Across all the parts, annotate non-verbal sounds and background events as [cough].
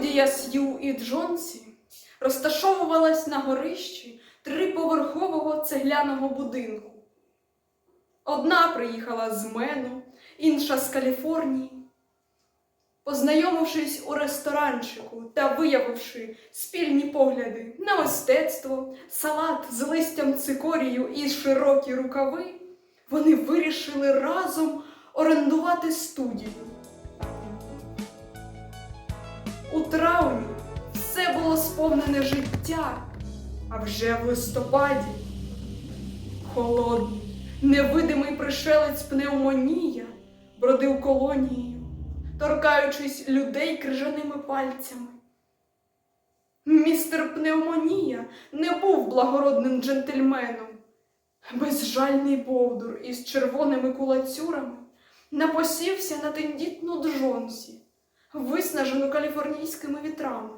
Студія Сью і Джонсі розташовувалась на горищі триповерхового цегляного будинку. Одна приїхала з Мену, інша з Каліфорнії. Познайомившись у ресторанчику та виявивши спільні погляди на мистецтво, салат з листям цикорію і широкі рукави, вони вирішили разом орендувати студію. У травні все було сповнене життя, а вже в листопаді холодний, невидимий пришелець пневмонія бродив колонією, торкаючись людей крижаними пальцями. Містер Пневмонія не був благородним джентльменом. Безжальний бовдур із червоними кулацюрами напосівся на тендітну Джонсі, виснажену каліфорнійськими вітрами.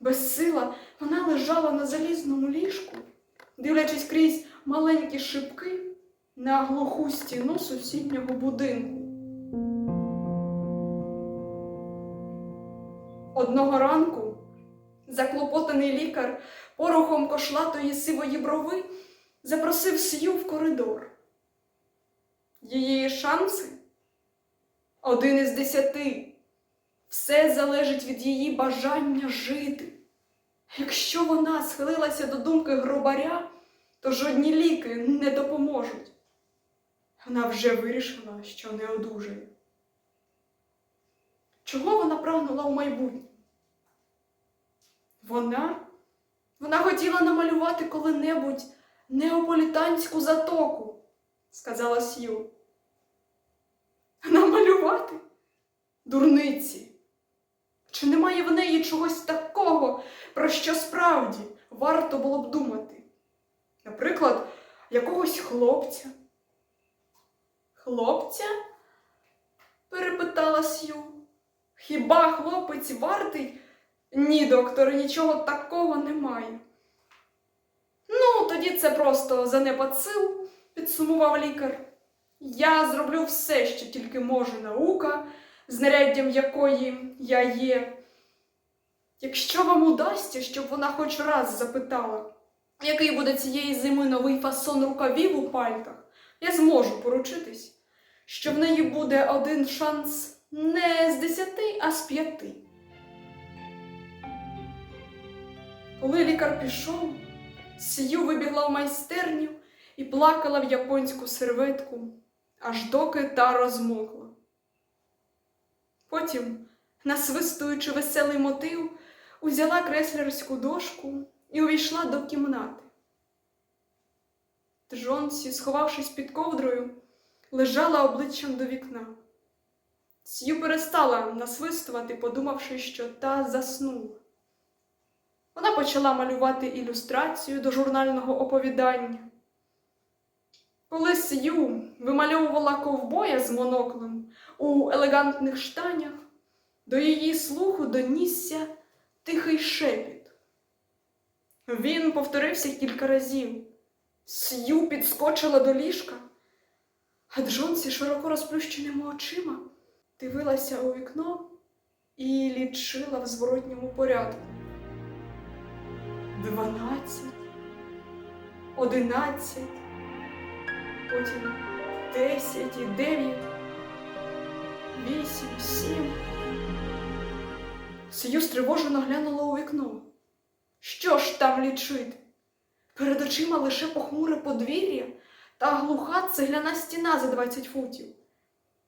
Безсила вона лежала на залізному ліжку, дивлячись крізь маленькі шибки на глуху стіну сусіднього будинку. Одного ранку заклопотаний лікар порохом кошлатої сивої брови запросив Сью в коридор. Її шанси один із десяти. Все залежить від її бажання жити. Якщо вона схилилася до думки гробаря, то жодні ліки не допоможуть. Вона вже вирішила, що не одужає. Чого вона прагнула у майбутнє? Вона? Вона хотіла намалювати коли-небудь неаполітанську затоку, сказала Сью. [laughs] Намалювати? Дурниці. Чи немає в неї чогось такого, про що справді варто було б думати? Наприклад, якогось хлопця. Хлопця? перепитала Сью. Хіба хлопець вартий? Ні, доктор, нічого такого немає. Ну, тоді це просто занепад сил, підсумував лікар. Я зроблю все, що тільки може наука, знаряддям якої я є. Якщо вам удасться, щоб вона хоч раз запитала, який буде цієї зими новий фасон рукавів у пальтах, я зможу поручитись, що в неї буде один шанс не з десяти, а з п'яти. Коли лікар пішов, Сію вибігла в майстерню і плакала в японську серветку, аж доки та розмокла. Потім, насвистуючи веселий мотив, узяла креслярську дошку і увійшла до кімнати. Джонсі, сховавшись під ковдрою, лежала обличчям до вікна. Сью перестала насвистувати, подумавши, що та заснула. Вона почала малювати ілюстрацію до журнального оповідання. Коли Сью вимальовувала ковбоя з моноклем у елегантних штанях, до її слуху донісся тихий шепіт. Він повторився кілька разів. Сью підскочила до ліжка, а Джонсі широко розплющеними очима дивилася у вікно і лічила в зворотньому порядку. Дванадцять, одинадцять, потім десять і дев'ять, вісім, сім. Сію стривожено глянула у вікно. Що ж там лічити? Перед очима лише похмуре подвір'я та глуха цегляна стіна за двадцять футів.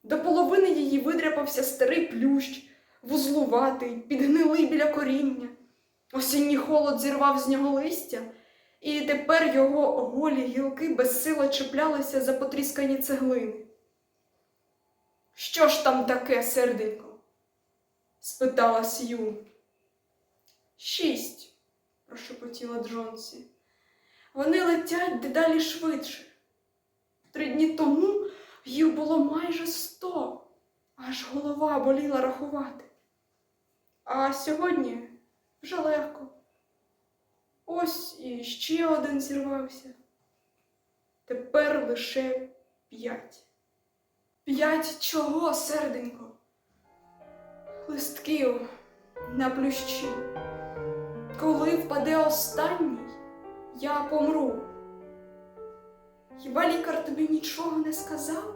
До половини її видряпався старий плющ, вузлуватий, підгнилий біля коріння. Осінній холод зірвав з нього листя, і тепер його голі гілки безсило чіплялися за потріскані цеглини. Що ж там таке, серденько? спитала Сью. Шість, прошепотіла Джонсі. Вони летять дедалі швидше. Три дні тому їх було майже сто, аж голова боліла рахувати. А сьогодні вже легко. Ось і ще один зірвався. Тепер лише п'ять. П'ять чого, серденько? Листків, на плющі. Коли впаде останній, я помру. Хіба лікар тобі нічого не сказав?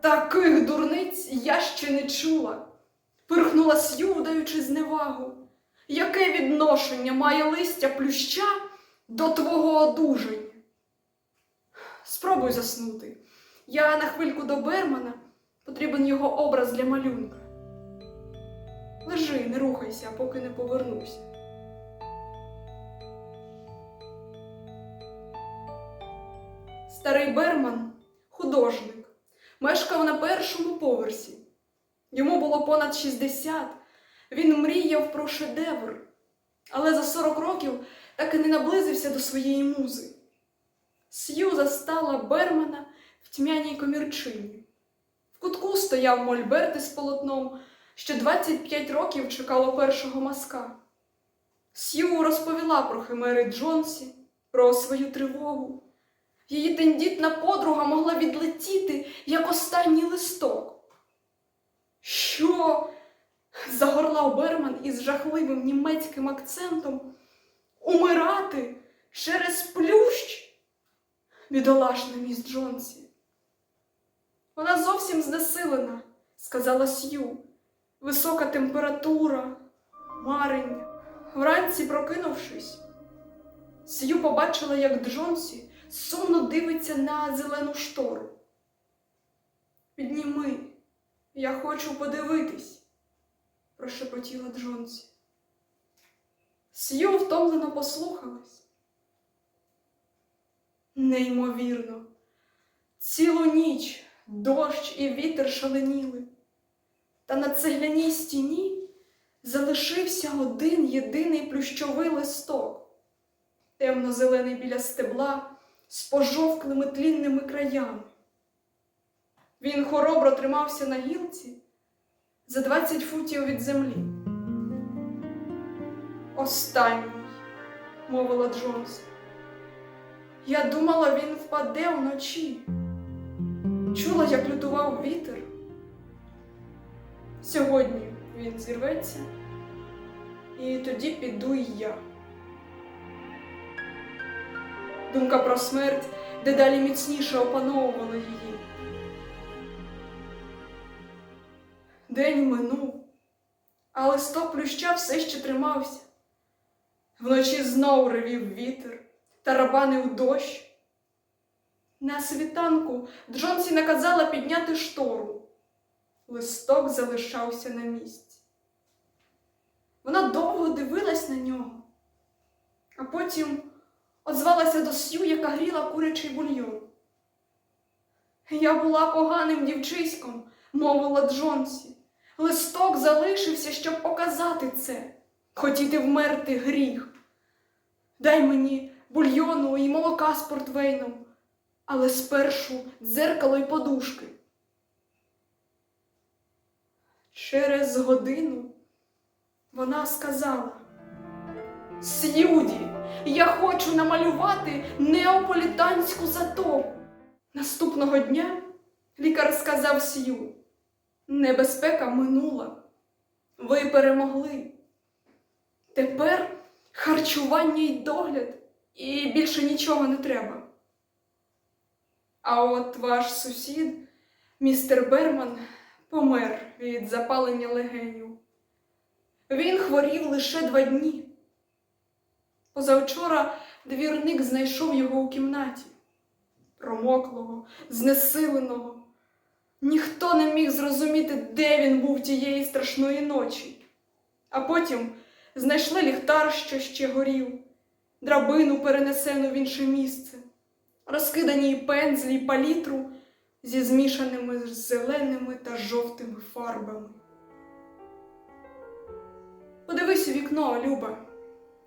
Таких дурниць я ще не чула. Пирхнула Сью, удаючи зневагу. Яке відношення має листя плюща до твого одужання? Спробуй заснути. Я на хвильку до Бермана, потрібен його образ для малюнка. Лежи, не рухайся, поки не повернуся. Старий Берман художник, мешкав на першому поверсі. Йому було понад 60, він мріяв про шедевр, але за 40 років так і не наблизився до своєї музи. Сью застала Бермана в тьмяній комірчині. В кутку стояв мольберт із полотном, що 25 років чекало першого маска. Сью розповіла про химери Джонсі, про свою тривогу. Її тендітна подруга могла відлетіти, як останній листок. Що? Загорлав Берман із жахливим німецьким акцентом. Умирати через плющ? Бідолашна міс Джонсі. Вона зовсім знесилена, сказала Сью. Висока температура, марення. Вранці, прокинувшись, Сью побачила, як Джонсі сумно дивиться на зелену штору. Підніми, я хочу подивитись, прошепотіла Джонсі. Сью втомлено послухалась. Неймовірно, цілу ніч дощ і вітер шаленіли, та на цегляній стіні залишився один єдиний плющовий листок, темно-зелений біля стебла з пожовклими тлінними краями. Він хоробро тримався на гілці за 20 футів від землі. Останній, мовила Джонс. Я думала, він впаде вночі. Чула, як лютував вітер. Сьогодні він зірветься, і тоді піду й я. Думка про смерть дедалі міцніше опановувала її. День минув, а листок плюща все ще тримався. Вночі знов ревів вітер, тарабанив дощ. На світанку Джонсі наказала підняти штору. Листок залишався на місці. Вона довго дивилась на нього, а потім озвалася до Сью, яка гріла курячий бульйон. Я була поганим дівчиськом, мовила Джонсі. Листок залишився, щоб показати це. Хотіти вмерти гріх. Дай мені бульйону і молока з портвейном, але спершу дзеркало й подушки. Через годину вона сказала: С'юді, я хочу намалювати неаполітанську затоку. Наступного дня лікар сказав Сью, небезпека минула. Ви перемогли. Тепер харчування й догляд, і більше нічого не треба. А от ваш сусід, містер Берман, помер від запалення легенів. Він хворів лише два дні. Позавчора двірник знайшов його у кімнаті, промоклого, знесиленого. Ніхто не міг зрозуміти, де він був тієї страшної ночі. А потім знайшли ліхтар, що ще горів, драбину, перенесену в інше місце, розкидані й пензлі й палітру зі змішаними зеленими та жовтими фарбами. Подивись у вікно, Люба,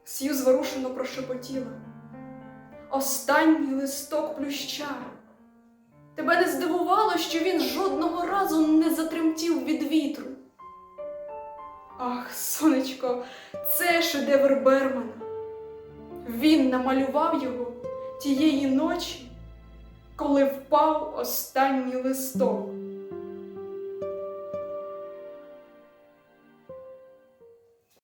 Сью зворушено прошепотіла. Останній листок плюща. Тебе не здивувало, що він жодного разу не затремтів від вітру. Ах, сонечко, це шедевр Бермана. Він намалював його тієї ночі, коли впав останній листок.